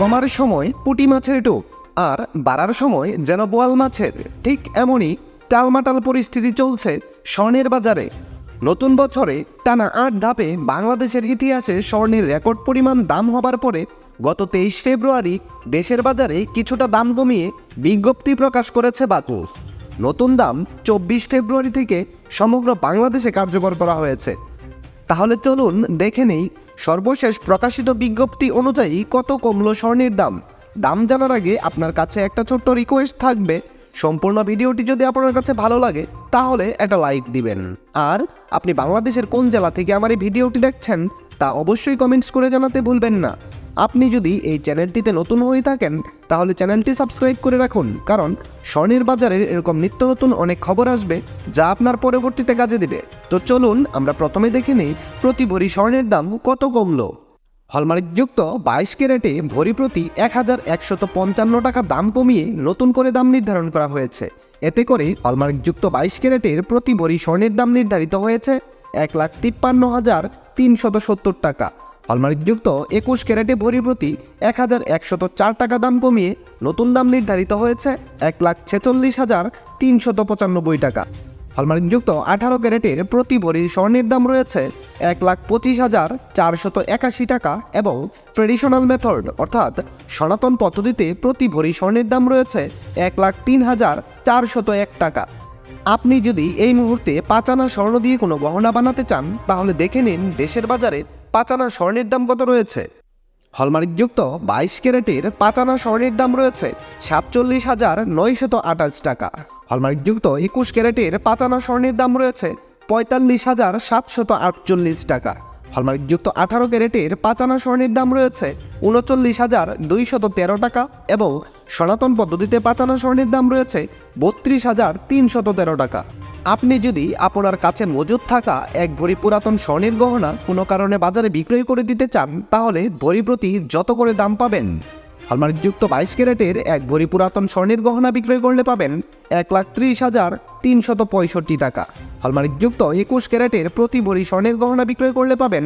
কমার সময় পুঁটি মাছের টোপ আর বাড়ার সময় যেন বোয়াল মাছের। ঠিক এমনই টালমাটাল পরিস্থিতি চলছে স্বর্ণের বাজারে। নতুন বছরে টানা আট ধাপে বাংলাদেশের ইতিহাসে স্বর্ণের রেকর্ড পরিমাণ দাম হবার পরে গত তেইশ ফেব্রুয়ারি দেশের বাজারে কিছুটা দাম কমিয়ে বিজ্ঞপ্তি প্রকাশ করেছে বাকুস নতুন দাম চব্বিশ ফেব্রুয়ারি থেকে সমগ্র বাংলাদেশে কার্যকর করা হয়েছে। তাহলে চলুন দেখে নেই সর্বশেষ প্রকাশিত বিজ্ঞপ্তি অনুযায়ী কত কমলো স্বর্ণের দাম? দাম জানার আগে আপনার কাছে একটা ছোট্ট রিকোয়েস্ট থাকবে। সম্পূর্ণ ভিডিওটি যদি আপনার কাছে ভালো লাগে, তাহলে একটা লাইক দিবেন। আর আপনি বাংলাদেশের কোন জেলা থেকে আমার এই ভিডিওটি দেখছেন, তা অবশ্যই কমেন্টস করে জানাতে ভুলবেন না। আপনি যদি এই চ্যানেলটিতে নতুন হয়ে থাকেন, তাহলে চ্যানেলটি সাবস্ক্রাইব করে রাখুন, কারণ স্বর্ণের বাজারের এরকম নিত্য নতুন অনেক খবর আসবে যা আপনার পরবর্তীতে কাজে দেবে। তো চলুন, আমরা প্রথমে দেখে নিই প্রতি ভরি স্বর্ণের দাম কত কমলো। হলমার্কযুক্ত বাইশ ক্যারেটে ভরি প্রতি এক হাজার একশত পঞ্চান্ন টাকা দাম কমিয়ে নতুন করে দাম নির্ধারণ করা হয়েছে। এতে করে হলমার্কযুক্ত বাইশ ক্যারেটের প্রতি ভরি স্বর্ণের দাম নির্ধারিত হয়েছে এক লাখ তিপ্পান্ন হাজার তিনশত সত্তর টাকা। হলমার্কযুক্ত একুশ ক্যারেটে ভরি প্রতি এক হাজার একশত চার টাকা দাম কমিয়ে নতুন দাম নির্ধারিত হয়েছে এক লাখ ছেচল্লিশ হাজার তিনশত পঁচানব্বই টাকা। হলমার্কযুক্ত আঠারো ক্যারেটের প্রতি ভরি স্বর্ণের দাম রয়েছে এক লাখ পঁচিশ হাজার চারশত একাশি টাকা এবং ট্রেডিশনাল মেথড, অর্থাৎ সনাতন পদ্ধতিতে প্রতি ভরি স্বর্ণের দাম রয়েছে এক লাখ তিন হাজার চারশত এক টাকা। আপনি যদি এই মুহূর্তে পাঁচানা স্বর্ণ দিয়ে কোনো গহনা বানাতে চান, তাহলে দেখে নিন দেশের বাজারে পাঁচানা স্বর্ণের দাম কত রয়েছে? হলমার্কযুক্ত বাইশ ক্যারেটের পাতানা স্বর্ণের দাম রয়েছে সাতচল্লিশ হাজার নয়শত আঠাশ টাকা। হলমার্কযুক্ত একুশ ক্যারেটের পাতানা স্বর্ণের দাম রয়েছে পঁয়তাল্লিশ হাজার সাতশত আটচল্লিশ টাকা। হলমার্কযুক্ত আঠারো ক্যারেটের পাতানা স্বর্ণের দাম রয়েছে উনচল্লিশ হাজার দুইশত তেরো টাকা এবং সনাতন পদ্ধতিতে পাতানা স্বর্ণের দাম রয়েছে বত্রিশ হাজার তিনশত তেরো টাকা। আপনি যদি আপনার কাছে মজুদ থাকা এক ভরি পুরাতন স্বর্ণের গহনা কোনো কারণে বাজারে বিক্রয় করে দিতে চান, তাহলে ভরি প্রতি যত করে দাম পাবেন? হলমার্কযুক্ত বাইশ ক্যারেটের এক ভরি পুরাতন স্বর্ণের গহনা বিক্রয় করলে পাবেন এক লাখ ত্রিশ হাজার তিনশত পঁয়ষট্টি টাকা। হলমার্কযুক্ত একুশ ক্যারেটের প্রতি ভরি স্বর্ণের গহনা বিক্রয় করলে পাবেন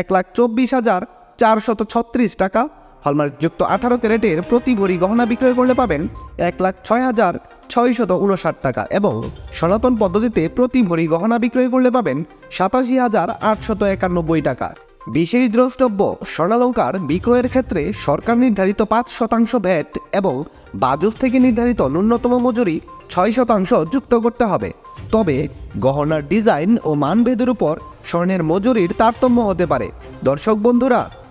এক লাখ চব্বিশ হাজার চারশত ছত্রিশ টাকা। হলমার্কযুক্ত আঠারো ক্যারেটের প্রতি ভরি গহনা বিক্রয় করলে পাবেন এক লাখ ছয় হাজার ছয়শত উনষাট টাকা এবং সনাতন পদ্ধতিতে প্রতি ভরি গহনা বিক্রয় করলে পাবেন সাতাশি হাজার আটশত একানব্বই টাকা। বিশেষ দ্রষ্টব্য, স্বর্ণালঙ্কার বিক্রয়ের ক্ষেত্রে সরকার নির্ধারিত পাঁচ শতাংশ ভ্যাট এবং বাজুর থেকে নির্ধারিত ন্যূনতম মজুরি ছয় শতাংশ যুক্ত করতে হবে। তবে গহনার ডিজাইন ও মানভেদের উপর স্বর্ণের মজুরির তারতম্য হতে পারে। দর্শক বন্ধুরা